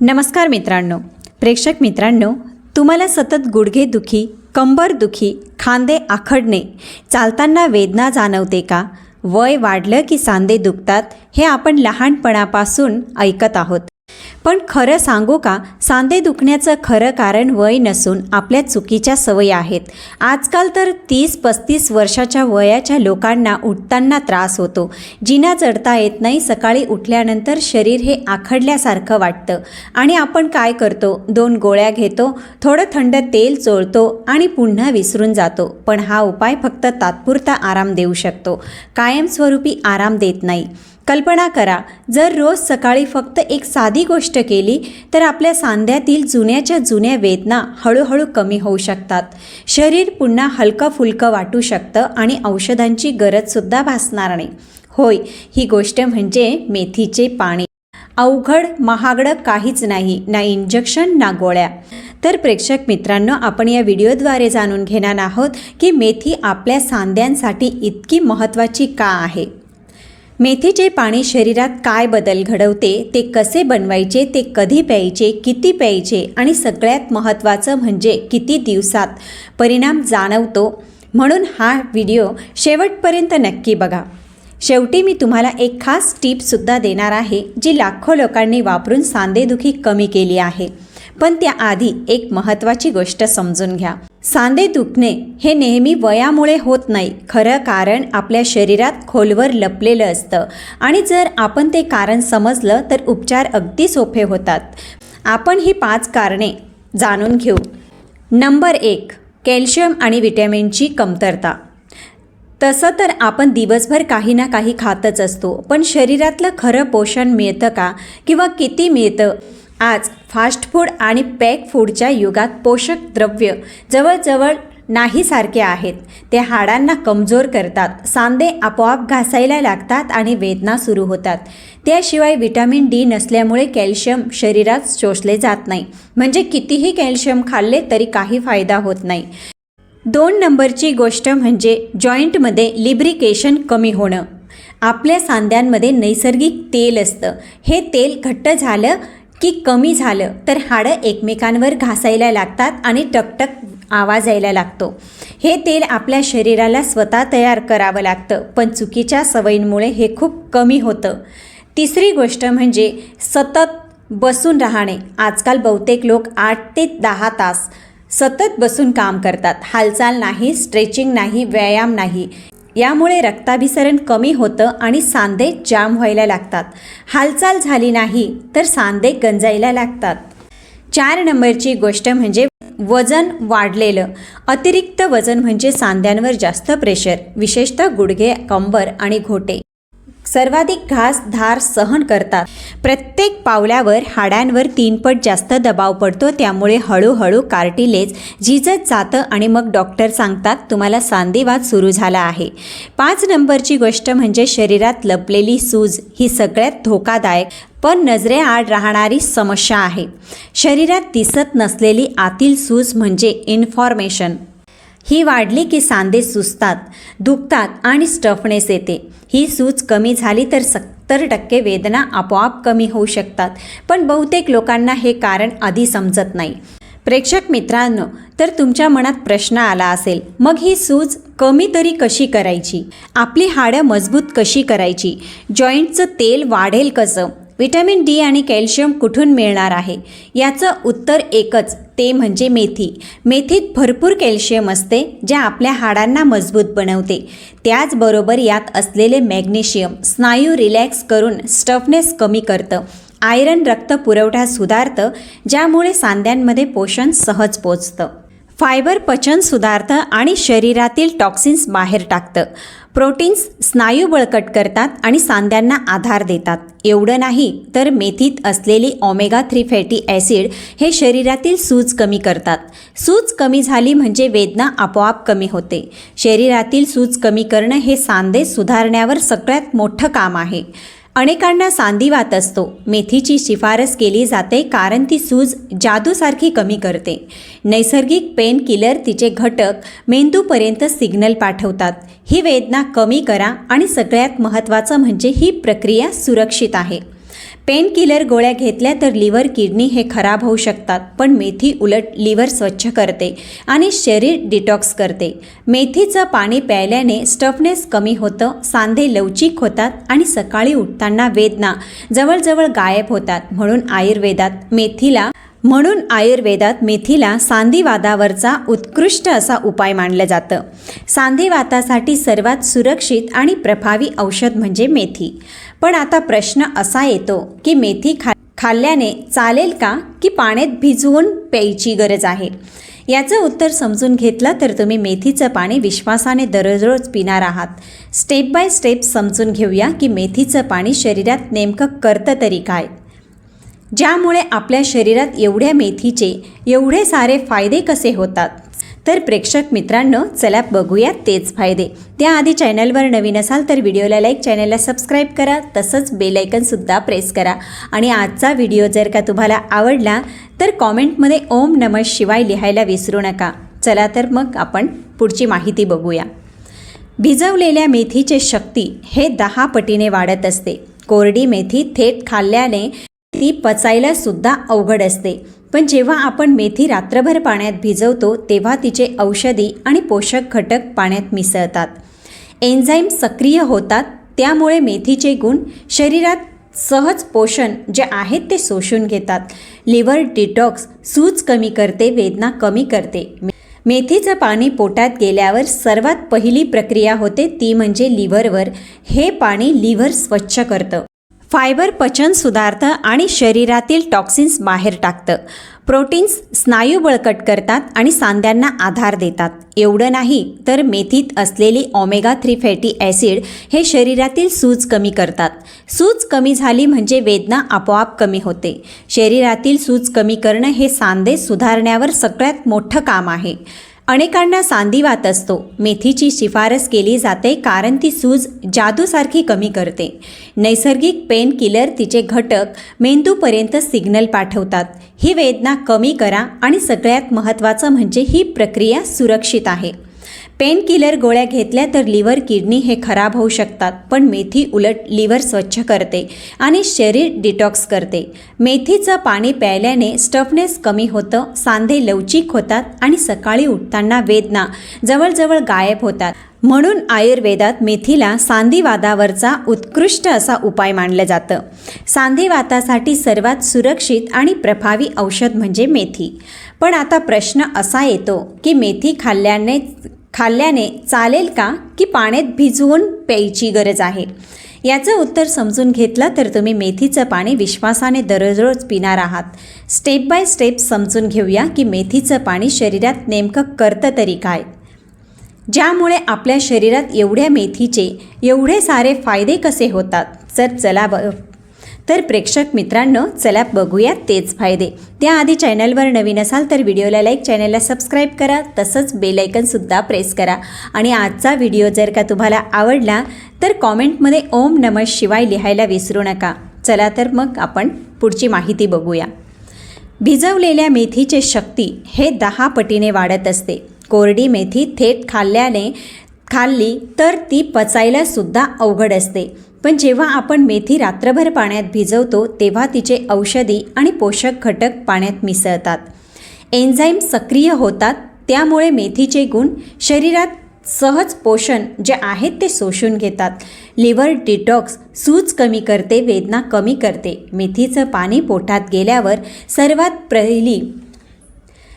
नमस्कार मित्रांनो. प्रेक्षक मित्रांनो तुम्हाला सतत गुडघेदुखी कंबरदुखी खांदे आखडणे चालताना वेदना जाणवते का? वय वाढलं की सांदे दुखतात हे आपण लहानपणापासून ऐकत आहोत. पण खरं सांगू का? सांधे दुखण्याचं खरं कारण वय नसून आपल्या चुकीच्या सवयी आहेत. आजकाल तर तीस पस्तीस वर्षाच्या वयाच्या लोकांना उठताना त्रास होतो. जिना चढता येत नाही सकाळी उठल्यानंतर शरीर हे आखडल्यासारखं वाटतं. आणि आपण काय करतो? दोन गोळ्या घेतो थोडं थंड तेल चोळतो आणि पुन्हा विसरून जातो. पण हा उपाय फक्त तात्पुरता आराम देऊ शकतो. कायमस्वरूपी आराम देत नाही. कल्पना करा जर रोज सकाळी फक्त एक साधी गोष्ट केली तर आपल्या सांध्यातील जुन्याच्या जुन्या वेदना हळूहळू कमी होऊ शकतात. शरीर पुन्हा हलकं फुलकं वाटू शकतं आणि औषधांची गरजसुद्धा भासणार नाही. होय ही गोष्ट म्हणजे मेथीचे पाणी. अवघड महागडं काहीच नाही ना इंजेक्शन ना गोळ्या. तर प्रेक्षक मित्रांनो आपण या व्हिडिओद्वारे जाणून घेणार आहोत की मेथी आपल्या सांध्यांसाठी इतकी महत्त्वाची का आहे? मेथीचे पाणी शरीरात काय बदल घडवते ते कसे बनवायचे ते कधी प्यायचे किती प्यायचे आणि सगळ्यात महत्त्वाचं म्हणजे किती दिवसात परिणाम जाणवतो म्हणून हा व्हिडिओ शेवटपर्यंत नक्की बघा. शेवटी मी तुम्हाला एक खास टिपसुद्धा देणार आहे जी लाखो लोकांनी वापरून सांधेदुखी कमी केली आहे. पण त्याआधी एक महत्त्वाची गोष्ट समजून घ्या. सांधे दुखणे हे नेहमी वयामुळे होत नाही. खरं कारण आपल्या शरीरात खोलवर लपलेलं असतं. आणि जर आपण ते कारण समजलं तर उपचार अगदी सोपे होतात. आपण ही पाच कारणे जाणून घेऊ. नंबर एक कॅल्शियम आणि विटॅमिनची कमतरता. तसं तर आपण दिवसभर काही ना काही खातच असतो. पण शरीरातलं खरं पोषण मिळतं का? किंवा किती मिळतं? आज फास्ट फूड आणि पॅक फूडच्या युगात पोषक द्रव्य जवळजवळ नाहीसारखे आहेत. ते हाडांना कमजोर करतात. सांधे आपोआप घासायला लागतात आणि वेदना सुरू होतात. त्याशिवाय विटॅमिन डी नसल्यामुळे कॅल्शियम शरीरात शोषले जात नाही. म्हणजे कितीही कॅल्शियम खाल्ले तरी काही फायदा होत नाही. दोन नंबरची गोष्ट म्हणजे जॉईंटमध्ये लिब्रिकेशन कमी होणं. आपल्या सांध्यांमध्ये नैसर्गिक तेल असतं. हे तेल घट्ट झालं की कमी झालं तर हाडं एकमेकांवर घासायला लागतात आणि टकटक आवाज यायला लागतो. हे तेल आपल्या शरीराला स्वतः तयार करावं लागतं पण चुकीच्या सवयींमुळे हे खूप कमी होतं. तिसरी गोष्ट म्हणजे सतत बसून राहणे. आजकाल बहुतेक लोक आठ ते दहा तास सतत बसून काम करतात. हालचाल नाही स्ट्रेचिंग नाही व्यायाम नाही. यामुळे रक्ताभिसरण कमी होतं आणि सांधे जाम व्हायला लागतात. हालचाल झाली नाही तर सांधे गंजायला लागतात. चार नंबरची गोष्ट म्हणजे वजन वाढलेलं. अतिरिक्त वजन म्हणजे सांध्यांवर जास्त प्रेशर विशेषतः गुडघे कंबर आणि घोटे. सर्वाधिक घास धार सहन करतात. प्रत्येक पावल्यावर हाडांवर तीनपट जास्त दबाव पडतो त्यामुळे हळूहळू कार्टिलेज झिजत जातं आणि मग डॉक्टर सांगतात तुम्हाला सांधेवाद सुरू झाला आहे. पाच नंबरची गोष्ट म्हणजे शरीरात लपलेली सूज ही सगळ्यात धोकादायक पण नजरेआड राहणारी समस्या आहे. शरीरात दिसत नसलेली आतील सूज म्हणजे इन्फॉर्मेशन. ही वाढली की सांधे सुजतात दुखतात आणि स्टफनेस येते. ही सूज कमी झाली तर सत्तर टक्के वेदना आपोआप कमी होऊ शकतात पण बहुतेक लोकांना हे कारण आधी समजत नाही. प्रेक्षक मित्रांनो तर तुमच्या मनात प्रश्न आला असेल मग ही सूज कमी तरी कशी करायची? आपली हाडं मजबूत कशी करायची? जॉईंटचं तेल वाढेल कसं? विटॅमिन डी आणि कॅल्शियम कुठून मिळणार आहे? याचं उत्तर एकच ते म्हणजे मेथी. मेथीत भरपूर कॅल्शियम असते जे आपल्या हाडांना मजबूत बनवते. त्याचबरोबर यात असलेले मॅग्नेशियम स्नायू रिलॅक्स करून स्टफनेस कमी करतं. आयरन रक्त पुरवठा सुधारतं ज्यामुळे सांध्यांमध्ये पोषण सहज पोचतं. फायबर पचन सुधारतं आणि शरीरातील टॉक्सिन्स बाहेर टाकतं. प्रोटीन्स स्नायू बळकट करतात आणि सांध्यांना आधार देतात. एवढं नाही तर मेथीत असलेली ओमेगा थ्री फॅटी ॲसिड हे शरीरातील सूज कमी करतात. सूज कमी झाली म्हणजे वेदना आपोआप कमी होते. शरीरातील सूज कमी करणं हे सांधे सुधारण्यावर सगळ्यात मोठं काम आहे. अनेकांना सांधिवात असतो. मेथीची शिफारस केली जाते कारण ती सूज जादूसारखी कमी करते. नैसर्गिक पेन किलर तिचे घटक मेंदूपर्यंत सिग्नल पाठवतात. ही वेदना कमी करा आणि सगळ्यात महत्त्वाचं म्हणजे ही प्रक्रिया सुरक्षित आहे. पेन किलर गोळ्या घेतल्या तर लिव्हर किडनी हे खराब होऊ शकतात पण मेथी उलट लिव्हर स्वच्छ करते आणि शरीर डिटॉक्स करते. मेथीचं पाणी प्यायल्याने स्टफनेस कमी होतं सांधे लवचिक होतात आणि सकाळी उठताना वेदना जवळजवळ गायब होतात म्हणून आयुर्वेदात मेथीला म्हणून आयुर्वेदात मेथीला सांधिवातावरचा उत्कृष्ट असा उपाय मानलं जातं. सांधिवातासाठी सर्वात सुरक्षित आणि प्रभावी औषध म्हणजे मेथी. पण आता प्रश्न असा येतो की मेथी खा खाल्ल्याने चालेल का की पाण्यात भिजवून प्यायची गरज आहे? याचं उत्तर समजून घेतलं तर तुम्ही मेथीचं पाणी विश्वासाने दररोज पिणार आहात. स्टेप बाय स्टेप समजून घेऊया की मेथीचं पाणी शरीरात नेमकं करतं तरी काय. ज्यामुळे आपल्या शरीरात एवढ्या मेथीचे एवढे सारे फायदे कसे होतात? तर प्रेक्षक मित्रांनो चला बघूया तेच फायदे. त्याआधी चॅनलवर नवीन असाल तर व्हिडिओला लाईक चॅनलला सबस्क्राईब करा तसंच बेलायकनसुद्धा प्रेस करा. आणि आजचा व्हिडिओ जर का तुम्हाला आवडला तर कॉमेंटमध्ये ओम नम शिवाय लिहायला विसरू नका. चला तर मग आपण पुढची माहिती बघूया. भिजवलेल्या मेथीचे शक्ती हे दहा पटीने वाढत असते. कोरडी मेथी थेट खाल्ल्याने ती पचायला सुद्धा अवघड असते. पण जेव्हा आपण मेथी रात्रभर पाण्यात भिजवतो तेव्हा तिचे औषधी आणि पोषक घटक पाण्यात मिसळतात. एन्झाईम सक्रिय होतात त्यामुळे मेथीचे गुण शरीरात सहज पोषण जे आहेत ते शोषून घेतात. लिव्हर डिटॉक्स सूज कमी करते वेदना कमी करते. मेथीचं पाणी पोटात गेल्यावर सर्वात पहिली प्रक्रिया होते ती म्हणजे लिव्हरवर. हे पाणी लिव्हर स्वच्छ करतं. फायबर पचन सुधारतं आणि शरीरातील टॉक्सिन्स बाहेर टाकतं. प्रोटीन्स स्नायू बळकट करतात आणि सांध्यांना आधार देतात. एवढं नाही तर मेथीत असलेली ओमेगा थ्री फॅटी ॲसिड हे शरीरातील सूज कमी करतात. सूज कमी झाली म्हणजे वेदना आपोआप कमी होते. शरीरातील सूज कमी करणं हे सांधे सुधारण्यावर सगळ्यात मोठं काम आहे. अनेकांना सांधिवात असतो. मेथीची शिफारस केली जाते कारण ती सूज जादूसारखी कमी करते. नैसर्गिक पेन किलर तिचे घटक मेंदूपर्यंत सिग्नल पाठवतात. ही वेदना कमी करा आणि सगळ्यात महत्त्वाचं म्हणजे ही प्रक्रिया सुरक्षित आहे. पेन किलर गोळ्या घेतल्या तर लिव्हर किडनी हे खराब होऊ शकतात पण मेथी उलट लिव्हर स्वच्छ करते आणि शरीर डिटॉक्स करते. मेथीचं पाणी प्यायल्याने स्टफनेस कमी होतं सांधे लवचिक होतात आणि सकाळी उठताना वेदना जवळजवळ गायब होतात. म्हणून आयुर्वेदात मेथीला सांधिवातावरचा उत्कृष्ट असा उपाय मानलं जातं. सांधिवातासाठी सर्वात सुरक्षित आणि प्रभावी औषध म्हणजे मेथी. पण आता प्रश्न असा येतो की मेथी खाल्ल्याने खाल्ल्याने चालेल का की पाण्यात भिजवून प्यायची गरज आहे? याचं उत्तर समजून घेतलं तर तुम्ही मेथीचं पाणी विश्वासाने दररोज पिणार आहात. स्टेप बाय स्टेप समजून घेऊया की मेथीचं पाणी शरीरात नेमकं करतं तरी काय. ज्यामुळे आपल्या शरीरात एवढ्या मेथीचे एवढे सारे फायदे कसे होतात? तर चला ब तर प्रेक्षक मित्रांनो चला बघूया तेच फायदे. त्याआधी चॅनलवर नवीन असाल तर व्हिडिओला लाईक चॅनलला सबस्क्राईब करा तसंच बेलायकनसुद्धा प्रेस करा. आणि आजचा व्हिडिओ जर का तुम्हाला आवडला तर कॉमेंटमध्ये ओम नम शिवाय लिहायला विसरू नका. चला तर मग आपण पुढची माहिती बघूया. भिजवलेल्या मेथीचे शक्ती हे दहा पटीने वाढत असते. कोरडी मेथी थेट खाल्ल्याने खाल्ली तर ती पचायला सुद्धा अवघड असते. पण जेव्हा आपण मेथी रात्रभर पाण्यात भिजवतो तेव्हा तिचे औषधी आणि पोषक घटक पाण्यात मिसळतात. एन्झाईम सक्रिय होतात त्यामुळे मेथीचे गुण शरीरात सहज पोषण जे आहेत ते शोषून घेतात. लिव्हर डिटॉक्स सूज कमी करते वेदना कमी करते. मेथीचं पाणी पोटात गेल्यावर सर्वात पहिली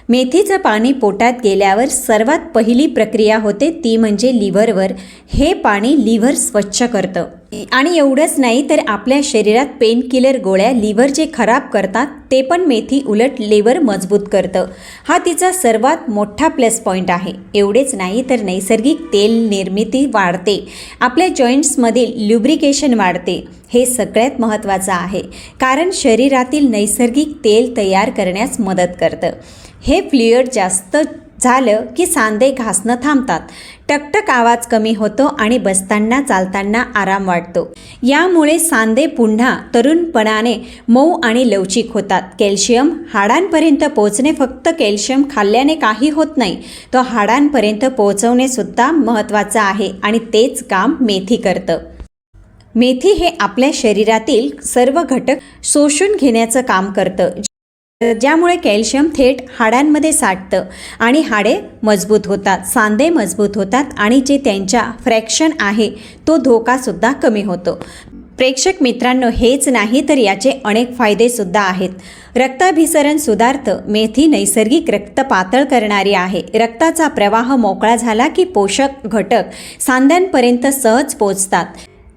मेथीचं पाणी पोटात गेल्यावर सर्वात पहिली प्रक्रिया होते ती म्हणजे लिव्हरवर. हे पाणी लिव्हर स्वच्छ करतं. आणि एवढंच नाही तर आपल्या शरीरात पेनकिलर गोळ्या लिव्हर जे खराब करतात ते पण मेथी उलट लिव्हर मजबूत करतं. हा तिचा सर्वात मोठा प्लस पॉईंट आहे. एवढेच नाही तर नैसर्गिक तेल निर्मिती वाढते. आपल्या जॉईंट्समधील ल्युब्रिकेशन वाढते. हे सगळ्यात महत्त्वाचं आहे. कारण शरीरातील नैसर्गिक तेल तयार करण्यास मदत करतं. हे फ्लुइड जास्त झालं की सांधे घासणं थांबतात. टकटक आवाज कमी होतो आणि बसताना चालताना आराम वाटतो. यामुळे सांधे पुन्हा तरुणपणाने मऊ आणि लवचिक होतात. कॅल्शियम हाडांपर्यंत पोचणे फक्त कॅल्शियम खाल्ल्याने काही होत नाही. तो हाडांपर्यंत पोहोचवणे सुद्धा महत्त्वाचं आहे आणि तेच काम मेथी करतं. मेथी हे आपल्या शरीरातील सर्व घटक शोषून घेण्याचं काम करतं. ज्यामुळे कॅल्शियम थेट हाडांमध्ये साठतं आणि हाडे मजबूत होतात सांधे मजबूत होतात आणि जे त्यांच्या फ्रॅक्शन आहे तो धोकासुद्धा कमी होतो. प्रेक्षक मित्रांनो हेच नाही तर याचे अनेक फायदेसुद्धा आहेत. रक्ताभिसरण सुधारतं मेथी नैसर्गिक रक्त पातळ करणारी आहे. रक्ताचा प्रवाह मोकळा झाला की पोषक घटक सांध्यांपर्यंत सहज पोचतात.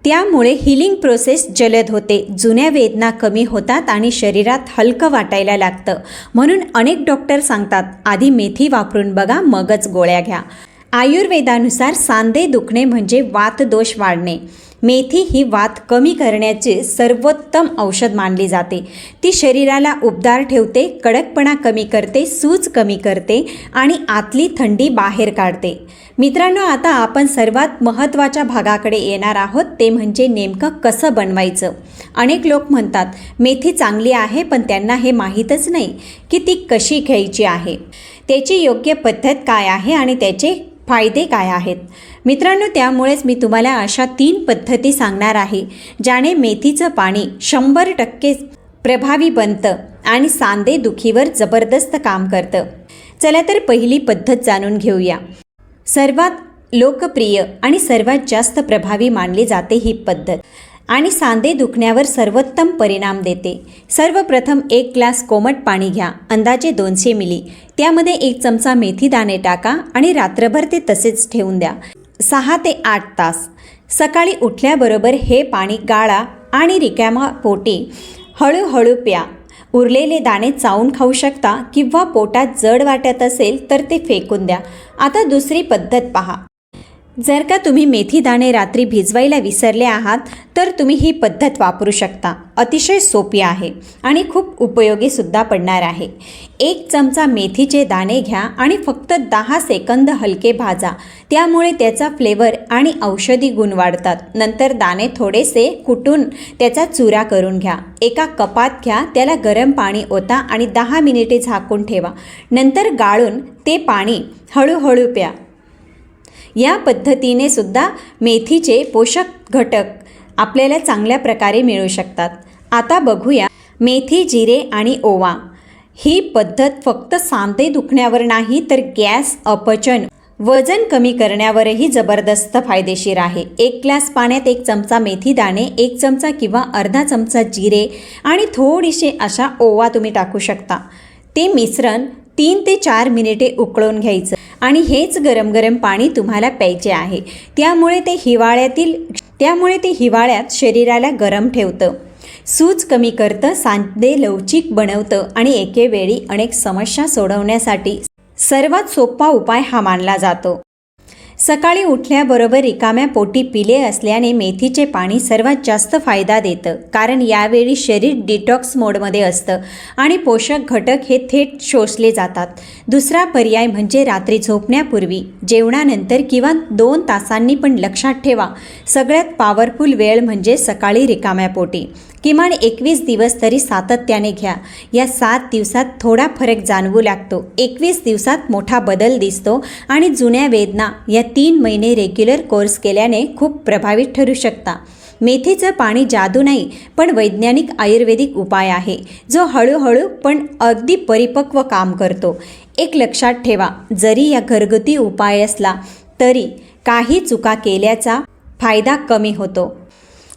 त्यामुळे हिलिंग प्रोसेस जलद होते. जुन्या वेदना कमी होतात आणि शरीरात हलकं वाटायला लागतं. म्हणून अनेक डॉक्टर सांगतात आधी मेथी वापरून बघा मगच गोळ्या घ्या. आयुर्वेदानुसार सांधे दुखणे म्हणजे वातदोष वाढणे. मेथी ही वात कमी करण्याचे सर्वोत्तम औषध मानली जाते. ती शरीराला उबदार ठेवते कडकपणा कमी करते सूज कमी करते आणि आतली थंडी बाहेर काढते. मित्रांनो आता आपण सर्वात महत्त्वाच्या भागाकडे येणार आहोत. ते म्हणजे नेमकं कसं बनवायचं? अनेक लोक म्हणतात मेथी चांगली आहे पण त्यांना हे माहीतच नाही की ती कशी घ्यायची आहे. त्याची योग्य पद्धत काय आहे आणि त्याचे फायदे काय आहेत? मित्रांनो त्यामुळेच मी तुम्हाला अशा तीन पद्धती सांगणार आहे ज्याने मेथीचं पाणी शंभर टक्के प्रभावी बनतं आणि सांधे दुखीवर जबरदस्त काम करतं. चला तर पहिली पद्धत जाणून घेऊया. सर्वात लोकप्रिय आणि सर्वात जास्त प्रभावी मानली जाते ही पद्धत आणि सांधे दुखण्यावर सर्वोत्तम परिणाम देते. सर्वप्रथम एक ग्लास कोमट पाणी घ्या अंदाजे दोनशे मिली. त्यामध्ये एक चमचा मेथी दाणे टाका आणि रात्रभर ते तसेच ठेवून द्या. सहा ते आठ तास. सकाळी उठल्याबरोबर हे पाणी गाळा आणि रिकामा पोटी. हळूहळू प्या. उरलेले दाणे चावून खाऊ शकता किंवा पोटात जड वाटत असेल तर ते फेकून द्या. आता दुसरी पद्धत पहा. जर का तुम्ही मेथी दाणे रात्री भिजवायला विसरले आहात तर तुम्ही ही पद्धत वापरू शकता. अतिशय सोपी आहे आणि खूप उपयोगीसुद्धा पडणार आहे. एक चमचा मेथीचे दाणे घ्या आणि फक्त दहा सेकंद हलके भाजा. त्यामुळे त्याचा फ्लेवर आणि औषधी गुण वाढतात. नंतर दाणे थोडेसे कुटून त्याचा चुरा करून घ्या. एका कपात घ्या त्याला गरम पाणी ओता आणि दहा मिनिटे झाकून ठेवा. नंतर गाळून ते पाणी हळूहळू प्या. या पद्धतीने सुद्धा मेथीचे पोषक घटक आपल्याला चांगल्या प्रकारे मिळू शकतात. आता बघूया मेथी जिरे आणि ओवा. ही पद्धत फक्त सांधे दुखण्यावर नाही तर गॅस अपचन वजन कमी करण्यावरही जबरदस्त फायदेशीर आहे. एक ग्लास पाण्यात एक चमचा मेथी दाणे एक चमचा किंवा अर्धा चमचा जिरे आणि थोडीशी अशा ओवा तुम्ही टाकू शकता. ते मिश्रण तीन ते चार मिनिटे उकळून घ्यायचं. आणि हेच गरम गरम पाणी तुम्हाला प्यायचे आहे. त्यामुळे ते हिवाळ्यातील त्यामुळे ते हिवाळ्यात शरीराला गरम ठेवतं. सूज कमी करतं सांधे लवचिक बनवतं आणि एकेवेळी अनेक समस्या सोडवण्यासाठी सर्वात सोपा उपाय हा मानला जातो. सकाळी उठल्याबरोबर रिकाम्या पोटी पिले असल्याने मेथीचे पाणी सर्वात जास्त फायदा देतं. कारण यावेळी शरीर डिटॉक्स मोडमध्ये असतं आणि पोषक घटक हे थेट शोषले जातात. दुसरा पर्याय म्हणजे रात्री झोपण्यापूर्वी जेवणानंतर किंवा दोन तासांनी पण लक्षात ठेवा. सगळ्यात पॉवरफुल वेळ म्हणजे सकाळी रिकाम्या पोटी. किमान एकवीस दिवस तरी सातत्याने घ्या. या सात दिवसात थोडा फरक जाणवू लागतो. एकवीस दिवसात मोठा बदल दिसतो आणि जुन्या वेदना या तीन महिने रेग्युलर कोर्स केल्याने खूप प्रभावित ठरू शकता. मेथीचं पाणी जादू नाही पण वैज्ञानिक आयुर्वेदिक उपाय आहे जो हळूहळू पण अगदी परिपक्व काम करतो. एक लक्षात ठेवा जरी या घरगुती उपाय असला तरी काही चुका केल्याचा फायदा कमी होतो.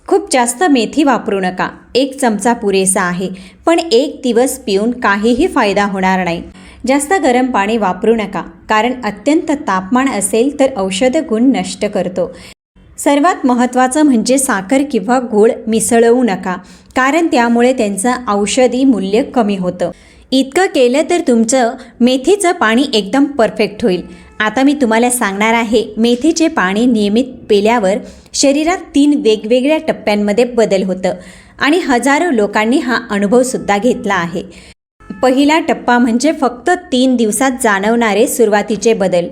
खूप जास्त मेथी वापरू नका. एक चमचा पुरेसा आहे. पण एक दिवस पिऊन काहीही फायदा होणार नाही. जास्त गरम पाणी वापरू नका. कारण अत्यंत तापमान असेल तर औषध गुण नष्ट करतो. सर्वात महत्त्वाचं म्हणजे साखर किंवा गूळ मिसळवू नका. कारण त्यामुळे त्यांचं औषधी मूल्य कमी होतं. इतकं केलं तर तुमचं मेथीचं पाणी एकदम परफेक्ट होईल. आता मी तुम्हाला सांगणार आहे मेथीचे पाणी नियमित पिल्यावर शरीरात तीन वेगवेगळ्या टप्प्यांमध्ये बदल होतं आणि हजारो लोकांनी हा अनुभवसुद्धा घेतला आहे. पहिला टप्पा म्हणजे फक्त तीन दिवसात जाणवणारे सुरुवातीचे बदल.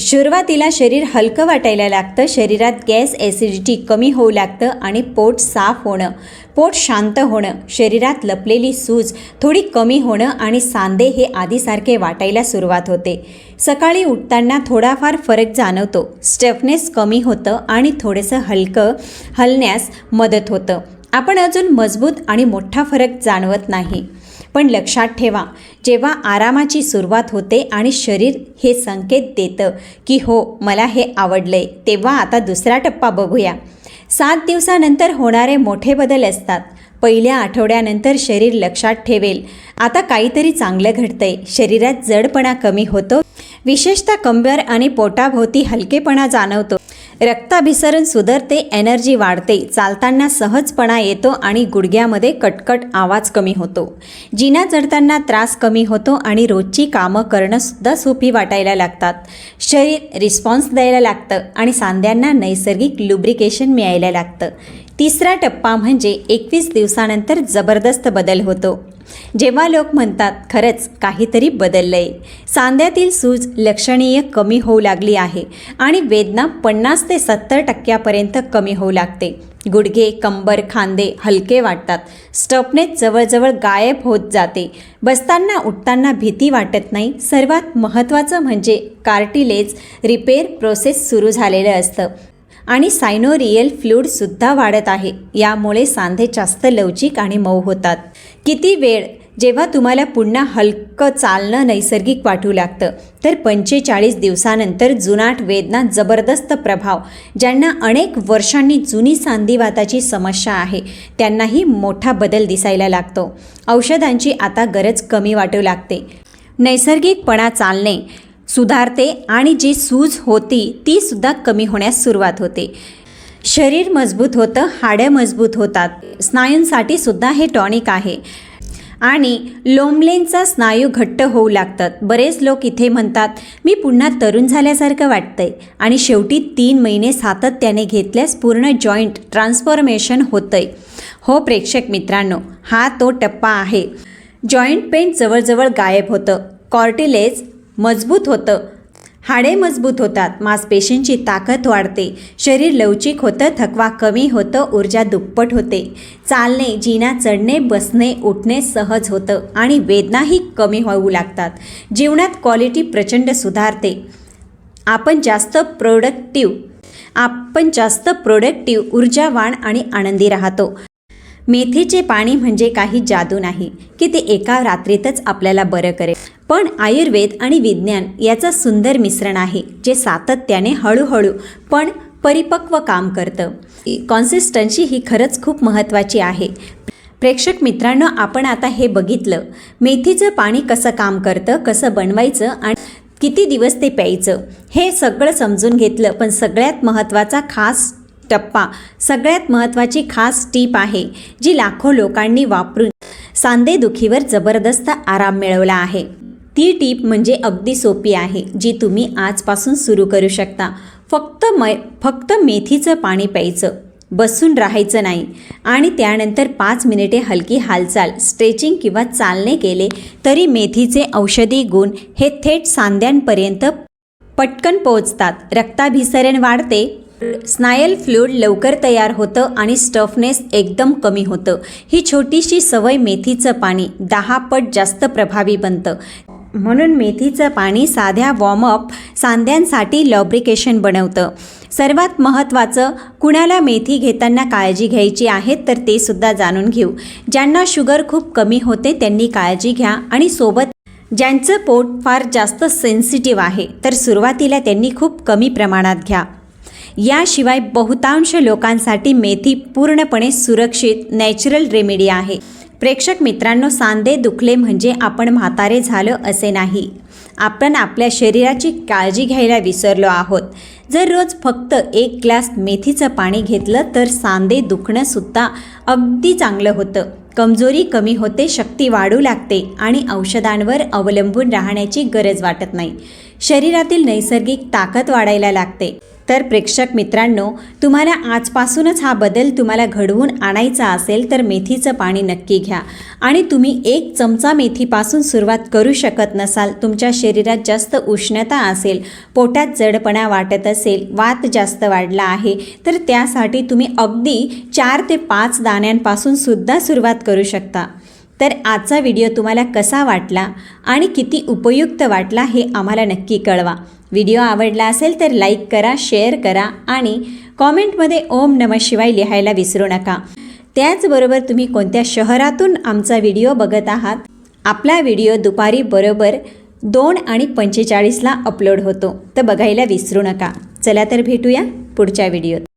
सुरुवातीला शरीर हलकं वाटायला लागतं शरीरात गॅस ॲसिडिटी कमी होऊ लागतं आणि पोट साफ होणं पोट शांत होणं शरीरात लपलेली सूज थोडी कमी होणं आणि सांधे हे आधीसारखे वाटायला सुरुवात होते. सकाळी उठताना थोडाफार फरक जाणवतो. स्टफनेस कमी होतं आणि थोडंसं हलकं हलण्यास मदत होतं. आपण अजून मजबूत आणि मोठा फरक जाणवत नाही. पण लक्षात ठेवा जेव्हा आरामाची सुरुवात होते आणि शरीर हे संकेत देतं की हो मला हे आवडलंय तेव्हा आता दुसरा टप्पा बघूया. सात दिवसानंतर होणारे मोठे बदल असतात. पहिल्या आठवड्यानंतर शरीर लक्षात ठेवेल आता काहीतरी चांगलं घडतंय शरीरात जडपणा कमी होतो. विशेषतः कंबर आणि पोटाभोवती हलकेपणा जाणवतो. रक्ताभिसरण सुधारते एनर्जी वाढते चालताना सहजपणा येतो आणि गुडघ्यामध्ये कटकट आवाज कमी होतो. जिना चढताना त्रास कमी होतो आणि रोजची कामं करणंसुद्धा सोपी वाटायला लागतात. शरीर रिस्पॉन्स द्यायला लागतं आणि सांध्यांना नैसर्गिक लुब्रिकेशन मिळायला लागतं. तिसरा टप्पा म्हणजे एकवीस दिवसानंतर जबरदस्त बदल होतो. जेव्हा लोक म्हणतात खरंच काहीतरी बदललंय. सांध्यातील सूज लक्षणीय कमी होऊ लागली आहे आणि वेदना पन्नास ते सत्तर टक्क्यापर्यंत कमी होऊ लागते. गुडघे कंबर खांदे हलके वाटतात. स्टपनेच जवळजवळ गायब होत जाते. बसताना उठताना भीती वाटत नाही. सर्वात महत्त्वाचं म्हणजे कार्टिलेज रिपेअर प्रोसेस सुरू झालेलं असतं. आणि सायनोरियल फ्लूडसुद्धा वाढत आहे. यामुळे सांधे जास्त लवचिक आणि मऊ होतात. किती वेळ जेव्हा तुम्हाला पुन्हा हलकं चालणं नैसर्गिक वाटू लागतं तर पंचेचाळीस दिवसानंतर जुनाट वेदना जबरदस्त प्रभाव ज्यांना अनेक वर्षांनी जुनी सांधिवाताची समस्या आहे त्यांनाही मोठा बदल दिसायला लागतो. औषधांची आता गरज कमी वाटू लागते. नैसर्गिकपणा चालणे सुधारते आणि जी सूज होती ती सुद्धा कमी होण्यास सुरुवात होते. शरीर मजबूत होतं हाड्या मजबूत होतात. स्नायूंसाठी सुद्धा हे टॉनिक आहे. आणि लोमलेनचा स्नायू घट्ट होऊ लागतात. बरेच लोक इथे म्हणतात मी पुन्हा तरुण झाल्यासारखं वाटतंय. आणि शेवटी तीन महिने सातत्याने घेतल्यास पूर्ण जॉईंट ट्रान्सफॉर्मेशन होतंय. हो प्रेक्षक मित्रांनो हा तो टप्पा आहे. जॉईंट पेन जवळजवळ गायब होतं. कॉर्टिलेज मजबूत होतं. हाडे मजबूत होतात मांसपेशींची ताकद वाढते शरीर लवचिक होतं थकवा कमी होतं ऊर्जा दुप्पट होते. चालणे जिना चढणे बसणे उठणे सहज होतं आणि वेदनाही कमी होऊ लागतात. जीवनात क्वालिटी प्रचंड सुधारते. आपण जास्त प्रोडक्टिव्ह आपण जास्त प्रोडक्टिव्ह ऊर्जावान आणि आनंदी राहतो. मेथीचे पाणी म्हणजे काही जादू नाही की ते एका रात्रीतच आपल्याला बरं करेल. पण आयुर्वेद आणि विज्ञान याचं सुंदर मिश्रण आहे जे सातत्याने हळूहळू पण परिपक्व काम करतं. कॉन्सिस्टन्सी ही खरंच खूप महत्त्वाची आहे. प्रेक्षक मित्रांनो आपण आता हे बघितलं. मेथीचं पाणी कसं काम करतं कसं बनवायचं आणि किती दिवस ते प्यायचं हे सगळं समजून घेतलं. पण सगळ्यात महत्त्वाचा खास टप्पा सगळ्यात महत्त्वाची खास टीप आहे जी लाखो लोकांनी वापरून सांधेदुखीवर जबरदस्त आराम मिळवला आहे. ती टीप म्हणजे अगदी सोपी आहे जी तुम्ही आजपासून सुरू करू शकता. फक्त मै फक्त मेथीचं पाणी प्यायचं बसून राहायचं नाही. आणि त्यानंतर पाच मिनिटे हलकी हालचाल स्ट्रेचिंग किंवा चालणे केले तरी मेथीचे औषधी गुण हे थेट सांध्यांपर्यंत पटकन पोहोचतात. रक्ताभिसरण वाढते स्नायल फ्लूड लवकर तयार होतं आणि स्टफनेस एकदम कमी होतं. ही छोटीशी सवय मेथीचं पाणी दहा पट जास्त प्रभावी बनतं. म्हणून मेथीचं पाणी साध्या वॉर्मअप सांध्यांसाठी लॉब्रिकेशन बनवतं. सर्वात महत्त्वाचं कुणाला मेथी घेताना काळजी घ्यायची आहे तर ते सुद्धा जाणून घेऊ. ज्यांना शुगर खूप कमी होते त्यांनी काळजी घ्या आणि सोबत ज्यांचं पोट फार जास्त सेन्सिटिव्ह आहे तर सुरुवातीला त्यांनी खूप कमी प्रमाणात घ्या. याशिवाय बहुतांश लोकांसाठी मेथी पूर्णपणे सुरक्षित नॅचरल रेमेडी आहे. प्रेक्षक मित्रांनो सांधे दुखले म्हणजे आपण म्हातारे झालं असे नाही. आपण आपल्या शरीराची काळजी घ्यायला विसरलो आहोत. जर रोज फक्त एक ग्लास मेथीचं पाणी घेतलं तर सांधे दुखणंसुद्धा अगदी चांगलं होतं. कमजोरी कमी होते शक्ती वाढू लागते आणि औषधांवर अवलंबून राहण्याची गरज वाटत नाही. शरीरातील नैसर्गिक ताकद वाढायला लागते. तर प्रेक्षक मित्रांनो तुम्हाला आजपासूनच हा बदल तुम्हाला घडवून आणायचा असेल तर मेथीचं पाणी नक्की घ्या. आणि तुम्ही एक चमचा मेथीपासून सुरुवात करू शकत नसाल तुमच्या शरीरात जास्त उष्णता असेल पोटात जडपणा वाटत असेल वात जास्त वाढला आहे तर त्यासाठी तुम्ही अगदी चार ते पाच दाण्यांपासून सुद्धा सुरुवात करू शकता. तर आजचा व्हिडिओ तुम्हाला कसा वाटला आणि किती उपयुक्त वाटला हे आम्हाला नक्की कळवा. व्हिडिओ आवडला असेल तर लाईक करा शेअर करा आणि कॉमेंटमध्ये ओम नम शिवाय लिहायला विसरू नका. त्याचबरोबर तुम्ही कोणत्या शहरातून आमचा व्हिडिओ बघत आहात आपला व्हिडिओ दुपारी बरोबर दोन आणि पंचेचाळीसला अपलोड होतो तर बघायला विसरू नका. चला तर भेटूया पुढच्या व्हिडिओत.